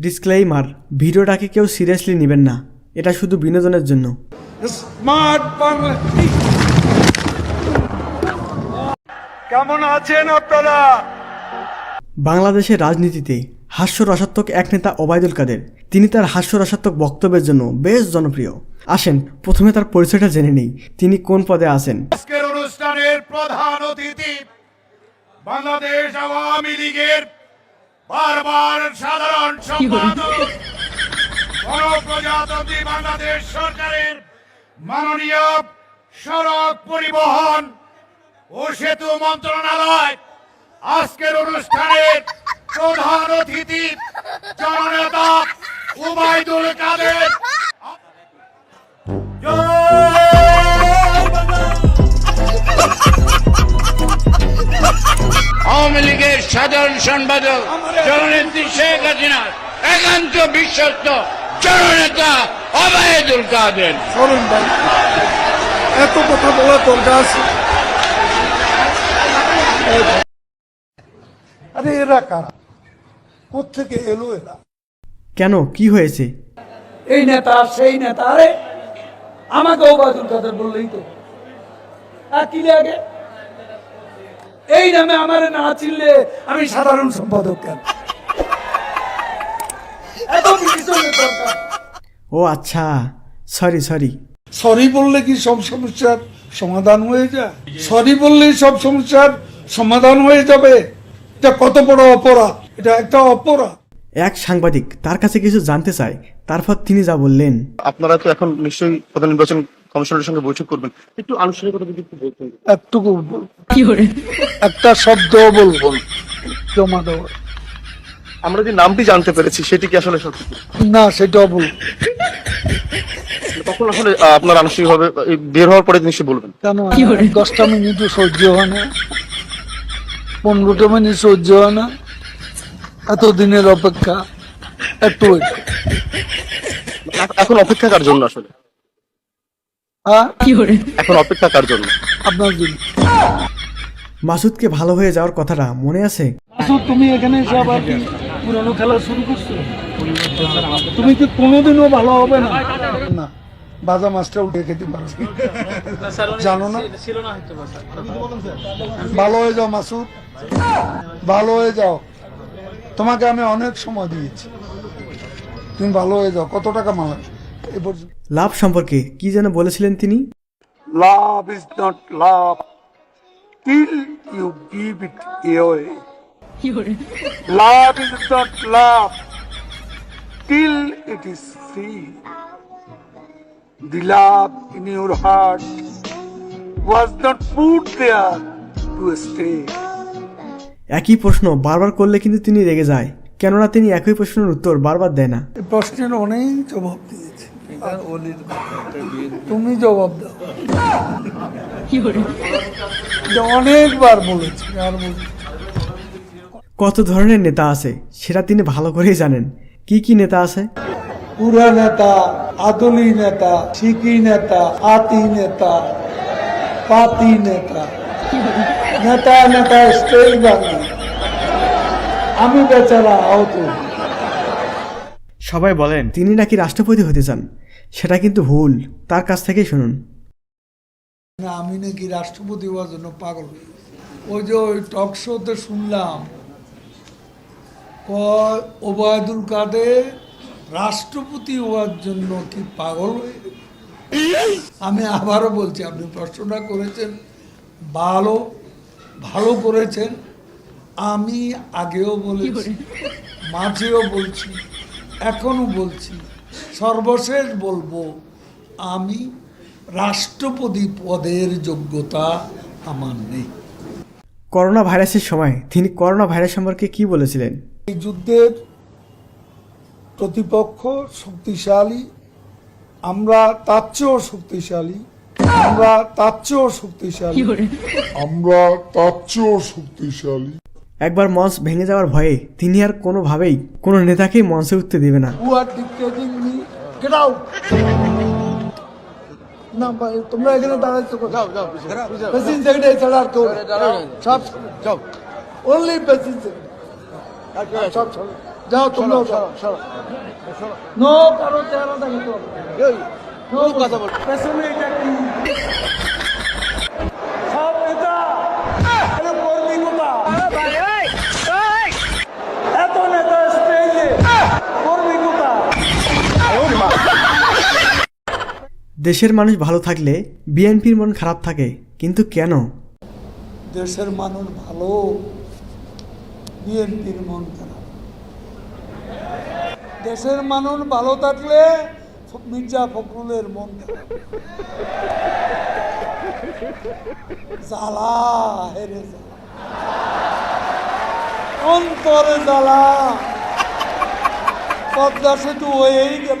Disclaimer ভিডিওটাকে কেউ seriously নেবেন না। এটা শুধু বিনোদনের জন্য। স্মার্ট বাংলা কেমন আছেন আপনারা? বাংলাদেশের রাজনীতিতে হাস্যরসাত্মক এক নেতা ওবায়দুল কাদের। তিনি তার হাস্যরসাত্মক বক্তব্যের জন্য বেশ জনপ্রিয়। আসেন প্রথমে তার পরিচয়টা জেনে নেই। তিনি কোন পদে আছেন? আজকের অনুষ্ঠানের প্রধান অতিথি বাংলাদেশ আওয়ামী লীগের বারবার সাধারণ সম্পাদক গণপ্রজাতন্ত্রী বাংলাদেশ সরকারের মাননীয় সড়ক পরিবহন ও সেতু মন্ত্রণালয় আজকের অনুষ্ঠানের প্রধান অতিথি জননেতা উবায়দুল কাদের। সাধারণ সম্পাদক জননেত্রী শেখ হাসিনার একান্ত বিশ্বস্ত জননেতা অবায়দুল কাদের। ভাই এত কথা বলার দরকার আছে। আরে এরা কারা? কোথেকে এলো এরা? কেন? কি হয়েছে? এই নেতা সেই নেতা আরে আমাকে ওবায়দুল কাদের বললেই তো। আর কি লাগে? এই নামে আমার না চিনলে আমি সাধারণ সম্পাদক কেন? ও আচ্ছা সরি সরি সরি বললে কি সব সমস্যার সমাধান হয়ে যায়? সরি বললেই সব সমস্যার সমাধান হয়ে যাবে। এটা কত বড় অপরাধ? এটা একটা অপরাধ। এক সাংবাদিক তার কাছে কিছু জানতে চায় তারপর তিনি যা বললেন। আপনারা তো এখন নিশ্চয়ই প্রধান নির্বাচন কমিশনের সঙ্গে বৈঠক করবেন। একটু আনুষ্ঠানিকতা যদি একটু বলতেন। একটুকু বলব। একটা শব্দ বলব। জমা দেওয়া। আমরা যে নামটি জানতে পেরেছি সেটি কি আসলে সত্যি? না সেটাও বলব তখন আসলে আপনার আনুষ্ঠানিকভাবে বের হওয়ার পরে নিশ্চয়ই বলবেন। কেন? দশটা মিনিটও সহ্য হয় না। পনেরোটা মিনিট সহ্য হয় না। এতদিনের অপেক্ষা। একটু করো। এখন অপেক্ষা কার জন্য আসলে? হ্যাঁ এখন অপেক্ষা কার জন্য? আপনার জন্য। মাসুদকে ভালো হয়ে যাওয়ার কথাটা মনে আছে? আসো, তুমি এখানে এসে আবার কি পুরনো খেলা শুরু করছ? তুমি কি কোনোদিনও ভালো হবে না। না বাজা মাছটা উঠে খেতে পারো। জানো না? ভালো হয়ে যাও মাসুদ। ভালো হয়ে যাও। তোমাকে আমি অনেক সময় দিয়েছি। তুমি ভালো হয়ে যাও। কত টাকা মালা এ পর্যন্ত লাভ সম্পর্কে কি যেন বলেছিলেন তিনি? Love is not love till you give it away love is not love till it is free the love in your heart was not put there to stay একই প্রশ্ন বারবার করলে কিন্তু তিনি রেগে যায়। কেননা তিনি একই প্রশ্নের উত্তর বারবার দেয় না। প্রশ্নের অনেক জবাব দিয়ে তুমি জবাব দাও। অনেকবার বলেছি আর বলছি। কত ধরনের নেতা আছে সেটা তিনি ভালো করেই জানেন। কি কি নেতা আছে? পুরা নেতা আদলি নেতা শিকি নেতা আতি নেতা পাতি নেতা। নেতা নেতা স্টেজ বাংলা আমি বেচারা আহত। সবাই বলেন তিনি নাকি রাষ্ট্রপতি হতে চান। সেটা কিন্তু ভুল। তার কাছ থেকেই শুনুন। না আমি নাকি রাষ্ট্রপতি হওয়ার জন্য পাগল হয়ে ওই যে ওই টক শোতে শুনলাম ওবায়দুল কাদের রাষ্ট্রপতি হওয়ার জন্য কি পাগল হয়ে আমি আবারও বলছি আপনি প্রশ্নটা করেছেন ভালো ভালো করেছেন। আমি আগেও বলেছি মাঝেও বলছি এখনও বলছি। সর্বশেষ বলব আমি রাষ্ট্রপতি পদের যোগ্যতা আমার নেই। করোনা ভাইরাসের সময় তিনি করোনা ভাইরাস সম্পর্কে কি বলেছিলেন? এই যুদ্ধের প্রতিপক্ষ শক্তিশালী আমরা তার চেয়েও শক্তিশালী আমরা তার চেয়েও শক্তিশালী আমরা তার চেয়েও শক্তিশালী। একবার মঞ্চ ভেঙে যাওয়ার ভয়ে তিনি আর কোনোভাবেই কোনো নেতাকেই মঞ্চে উঠতে দেবে না। গেট আউট না ভাই, তোমরা এখানে দাঁড়াইছো প্রেসিডেন্ট সেক্রেটারি ছাড়া আর কেউ। সব যাও অনলি প্রেসিডেন্ট সেক্রেটারি। সব যাও তোমরা যাও। নো কারও চেহারা দেখো তো কথা বল। পেছনে দেশের মানুষ ভালো থাকলে বিএনপির মন খারাপ থাকে, কিন্তু কেন? দেশের মানুষ ভালো, বিএনপির মন খারাপ। দেশের মানুষ ভালো থাকলে মির্জা ফখরুলের মন খারাপ। জ্বালা, হেরে জ্বালা। অন্তরে জ্বালা। পদ্মা সেতু হয়েই গেল।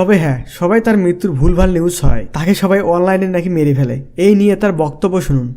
তবে হ্যাঁ সবাই তার মৃত্যুর ভুলভাল নিউজ হয়। তাকে সবাই অনলাইনে নাকি মেরে ফেলে। এই নিয়ে তার বক্তব্য শুনুন।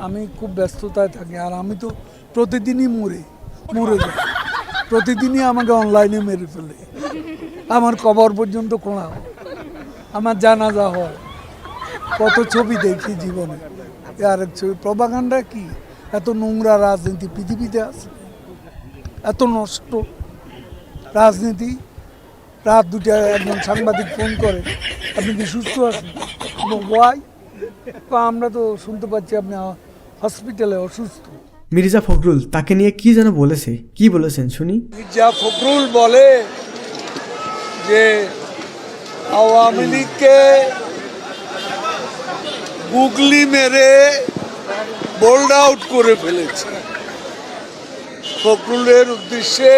আমি খুব ব্যস্ততায় থাকি আর আমি তো প্রতিদিনই মরে মরে যাই। প্রতিদিনই আমাকে অনলাইনে মেরে ফেলে। আমার কবর পর্যন্ত হয় আমার জানাজা হয়। কত ছবি দেখি জীবনে। আরেক ছবি প্রবাগান্ডা কি? এত নোংরা রাজনীতি পৃথিবীতে আছে। এত নষ্ট রাজনীতি। রাত দুটায় একজন সাংবাদিক ফোন করে আপনি কি সুস্থ আছেন? ওয়াই আমরা তো শুনতে পাচ্ছি আপনি হসপিটালে অসুস্থ। মির্জা ফখরুল তাকে নিয়ে কি যেন বলেছে কি বলেছেন শুনি? মির্জা ফখরুল বলে যে আওয়ামী লীগকে গুগলি মেরে বোল্ড আউট করে ফেলেছে। ফখরুলের উদ্দেশ্যে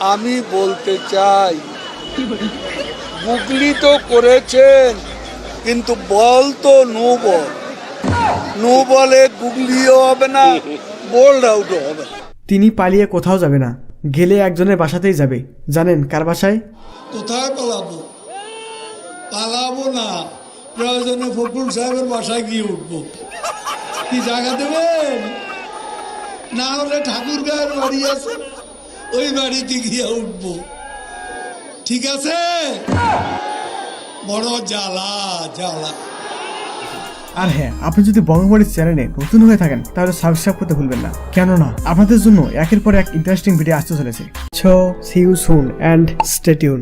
আমি বলতে চাই গুগলি তো করেছেন কিন্তু বল তো নো বল। নো বলে গুগলিও হবে না বোল্ড আউটও হবে তিনি পালিয়ে কোথাও যাবে না গেলে একজনের বাসাতেই যাবে। জানেন কার বাসায়? কোথায় পালাবো? পালাবো না প্রয়োজনে ফখরুল সাহেবের বাসায় গিয়ে উঠবো। কি জায়গা দেবেন? না হলে ঠাকুর গায়ের বাড়ি আছে। ওই বাড়িতে গিয়ে উঠব। ঠিক আছে? বড় জ্বালা জ্বালা। আর হ্যাঁ আপনি যদি বঙ্গবাড়ির চ্যানেলে নতুন হয়ে থাকেন তাহলে সাবস্ক্রাইব করতে ভুলবেন না। কেননা আপনাদের জন্য একের পর এক ইন্টারেস্টিং ভিডিও আসতে চলেছে। So see you soon and stay tune